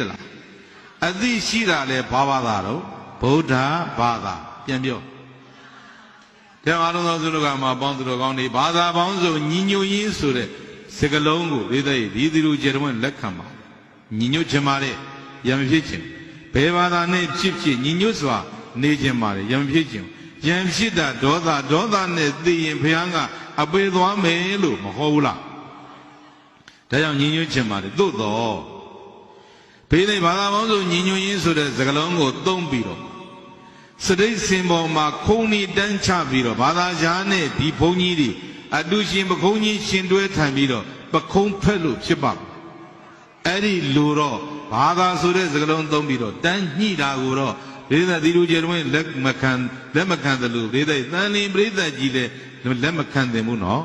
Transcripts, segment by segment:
သလားအသိရှိတာလဲဘာဘာသာတော့ဗုဒ္ဓဘာသာပြန်ပြောတဲ့အားလုံးသောသူတို့ကမှပေါင်းသူတို့ကောင်းနေဘာသာပေါင်းစုံညီညွတ်ရင်းဆိုတဲ့စကလုံးကိုလေးတဲ့ဒီသူတို့ကျေတော်လက်ခံပါညီညွတ်ခြင်းပါလေရံမဖြစ်ခြင်းဘယ်ဘာသာနဲ့ဖြစ်ဖြစ်ညီညွတ်စွာနေခြင်းပါလေရံမဖြစ်ခြင်းရံဖြစ်တာဒေါသဒေါသနဲ့သိရင်ဘုရားကအပေသွားမယ်လို့မဟုတ်ဘူးလားဒါကြောင့်ညီညွတ်ခြင်းပါလေသို့တော့ ဘေးသိဘာသာပေါင်းစုံညီညွတ်ရင်းဆိုတဲ့စကားလုံးကိုသုံးပြီးတော့စတိတ်စင်ပေါ်မှာခုံနီတန်းချပြီးတော့ဘာသာကြားနဲ့ဒီဘုန်းကြီးတွေအတူရှင်ပခုံးကြီးရှင်တွဲထံပြီးတော့ပခုံးဖက်လို့ဖြစ်ပါမယ်အဲ့ဒီလိုတော့ဘာသာဆိုတဲ့စကားလုံးသုံးပြီးတော့တန်းညှိတာကိုတော့ဒေသသီလူကျယ်တွင်လက်မခံလက်မခံတယ်လို့ဒေသသန်လင်းပြိဿကြီးလည်းလက်မခံတယ်ဘူးနော်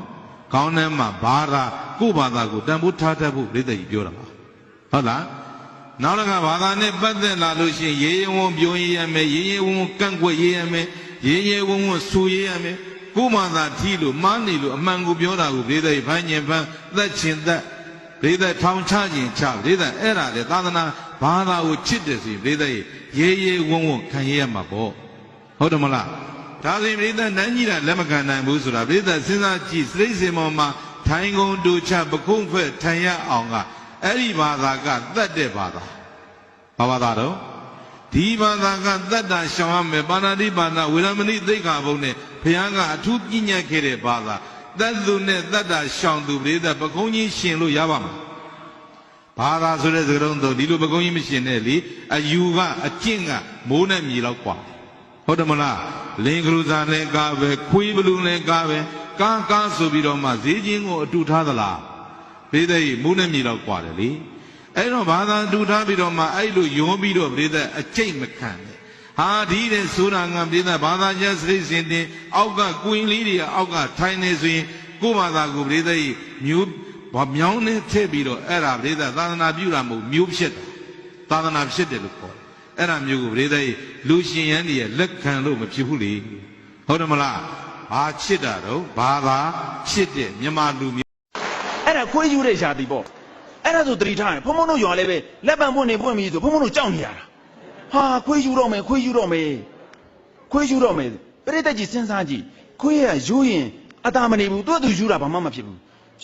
ခေါင်းထဲမှာဘာသာကိုယ့်ဘာသာကိုတန်ဖိုးထားတတ်ဖို့ဒေသကြီးပြောတာပါဟုတ်လား နောက်တစ်ခါဘာသာနဲ့ပတ်သက်လာလို့ရှိရင်ရေရေဝံပြောရရမယ်ရေရေဝံကန့်ကွက်ရရမယ်ရေရေဝံဝံဆူရရမယ်ကိုမှသာထီလို့မားနေလို့အမှန်ကိုပြောတာကိုဒိဋ္ဌိဖမ်းကျင်ဖမ်းသက်ချင်သက်ဒိဋ္ဌိထောင်ချခြင်းချဒိဋ္ဌိအဲ့ဒါလေသာသနာဘာသာကိုချစ်တယ်ဆိုရင်ဒိဋ္ဌိရေရေဝံဝံခံရရမှာပေါ့ဟုတ်တယ်မလားဒါဆိုရင်ဒိဋ္ဌိနန်းကြီးတာလက်မခံနိုင်ဘူးဆိုတာဒိဋ္ဌိစဉ်းစားကြည့်စိတ်စင်ပေါ်မှာထိုင်ကုန်တူချပခုံးဖက်ထိုင်ရအောင်က အဲ့ဒီဘာသာကတတ်တဲ့ဘာသာ ဘာဘာသာတော့ဒီဘာသာကတတ္တရှောင်ရမယ်ပါဏာတိပါဏဝေရမဏိသိက္ခာဘုံနဲ့ဘုရားကအထူးပြညတ်ခဲ့တဲ့ဘာသာတတ်သူနဲ့တတ္တရှောင်သူပရိသတ်ပကုံးကြီးရှင်လို့ရပါမှာဘာသာဆိုတဲ့စကားလုံးတော့ဒီလိုပကုံးကြီးမရှင်နဲ့လေအယူကအကျင့်ကမိုးနဲ့မြေလောက်กว่าဟုတ်တယ်မလားလင်္ကလူသာလည်းကားပဲခွေးဘလူးလည်းကားပဲကားကားဆိုပြီးတော့မှဈေးချင်းကိုအတူထားသလား ဘေးတဲ့မိုးနဲ့မြေလောက်กว่าတယ်လေ အဲ့တော့ဘာသာတူထားပြီးတော့မှအဲ့လိုယွန်းပြီးတော့ပြိသက်အကျိတ်မခံနဲ့ဟာဒီတဲ့ဆိုတာငါပြိသက်ဘာသာကျစိတ်စင်တင်အောက်ကကွင်းလေးတွေအောက်ကထိုင်နေဆိုရင်ကိုယ့်ဘာသာကိုပြိသက်မျိုးဘာမြောင်းနဲ့ထည့်ပြီးတော့အဲ့ဒါပြိသက်သာသနာပြုတာမဟုတ်မျိုးဖြစ်တယ်သာသနာဖြစ်တယ်လို့ခေါ်တယ်အဲ့ဒါမျိုးကိုပြိသက်လူရှင်ရန်တွေလက်ခံလို့မဖြစ်ဘူးလေဟုတ်တယ်မလားဘာချစ်တာတော့ဘာသာချစ်တဲ့မြမလူမျိုး အဲ့ဒါခွေးယူတဲ့ရှာတီပေါ့အဲ့ဒါဆိုတတိထားရင်ဘုံဘုံတို့ရွာလည်းပဲလက်ပံပွင့်နေပွင့်ပြီဆိုဘုံဘုံတို့ကြောက်နေရတာဟာခွေးယူတော့မယ်ခွေးယူတော့မယ်ခွေးယူတော့မယ်ပြိတ္တကြီးစဉ်းစားကြည့်ခွေးရယူရင်အတာမနေဘူးသူ့သူယူတာဘာမှမဖြစ်ဘူး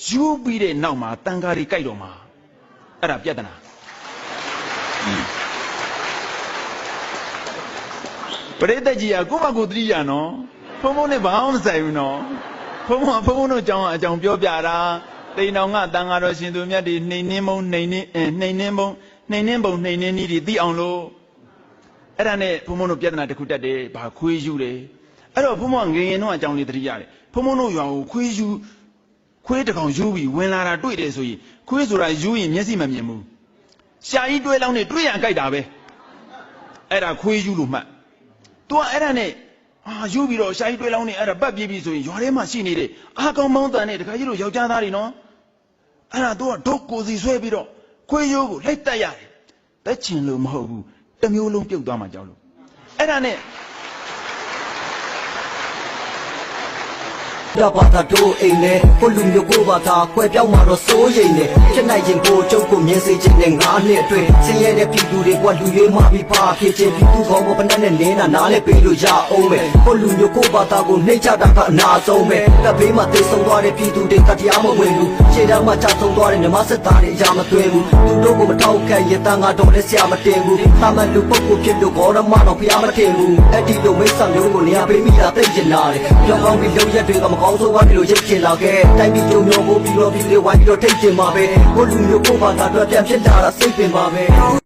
ယူပြီးတဲ့နောက်မှာတန်ကားတွေကြိုက်တော့မှာအဲ့ဒါပြဿနာပရိသတ်ကြီးကကိုယ့်ဘာကိုယ်သတိရနော်ဖုံဖုံနဲ့ဘာမှမဆိုင်ဘူးနော်ဖုံဖုံကဖုံဖုံတို့အကြောင်းအကြောင်းပြောပြတာ တိန်တော်ကတန်ဃာတော်ရှင်သူမြတ်တွေနှိမ်နှင်းမုံနှိမ်နှင်းအဲနှိမ်နှင်းမုံနှိမ်နှင်းပုံနှိမ်နှင်းနည်းတွေသိအောင်လို့အဲ့ဒါနဲ့ဖုံဖုံတို့ပြဿနာတစ်ခုတက်တယ်ဘာခွေးယူတယ်အဲ့တော့ဖုံဖုံကငယ်ငယ်တော့အကြောင်းလေးသတိရတယ်ဖုံဖုံတို့ရွာကိုခွေးယူခွေးတစ်ကောင်ယူပြီးဝင်လာတာတွေ့တယ်ဆိုရင်ခွေးဆိုတာယူရင်မျက်စိမမြင်ဘူးရှာကြီးတွဲလောင်းနဲ့တွေ့ရကြိုက်တာပဲအဲ့ဒါခွေးယူလို့မှတ် तू ကအဲ့ဒါနဲ့အာယူပြီးတော့ရှာကြီးတွဲလောင်းနေအဲ့ဒါပတ်ပြေးပြီဆိုရင်ရွာထဲမှာရှိနေတဲ့အာကောင်မောင်းတန်နဲ့တခါကြီးတို့ယောက်ျားသားတွေနော် အဲ့ဒါ तू ကဒုတ်ကိုစီဆွဲပြီးတော့ခွေးရိုးကိုလိုက်တက်ရတယ်တက်ချင်လို့မဟုတ်ဘူးတစ်မျိုးလုံးပြုတ်သွားမှကြောက်လို့အဲ့ဒါနဲ့ ပြပါတာတို့အိမ်လေကိုလူမျိုးကိုပါသာခွဲပြောင်းมาတော့စိုးရိမ်နေဖြစ်နိုင်ရင်ကိုကျုပ်ကိုမြင်စေခြင်းနဲ့ငါးနှစ်အတွင်းဆင်းရဲတဲ့ပြည်သူတွေကလူရွေးမှပြီးပါဖြစ်ခြင်းပြည်သူကောင်းမပနဲ့နဲ့လင်းတာနားလဲပေးလို့ရအောင်ပဲကိုလူမျိုးကိုပါသာကိုနှိမ့်ချတာကအနာဆုံးပဲတပ်ဘေးမှာသိဆုံးသွားတဲ့ပြည်သူတွေကတရားမဝင်ဘူးခြေတမ်းမှာချဆုံးသွားတဲ့မြမစစ်သားတွေအရာမသွင်းဘူးသူတို့ကိုမထောက်ခံရတန်ကတော့လည်းဆရာမတင်ဘူးတာမန်လူပုဂ္ဂိုလ်ဖြစ်လို့ဘောရမတော့ဖျားမတင်ဘူးအဲ့ဒီလိုမိစ္ဆာမျိုးကိုနေရာပေးမိတာသိကျင်လာတယ်ပြောကောင်းပြီးလုံးရက်တွေကမကောင်းဆိုးသွားပြီလို့ရိတ်ချင်လာခဲ့တိုင်းပြည်ကြုံမျိုးမိုးပြီးတော့ပြီးလို့ဝိုင်းပြီးတော့ထိတ်ချင်ပါပဲကိုလူမျိုးကိုပါတာတော့ပြန်ဖြစ်လာတာစိတ်ပင်ပါပဲ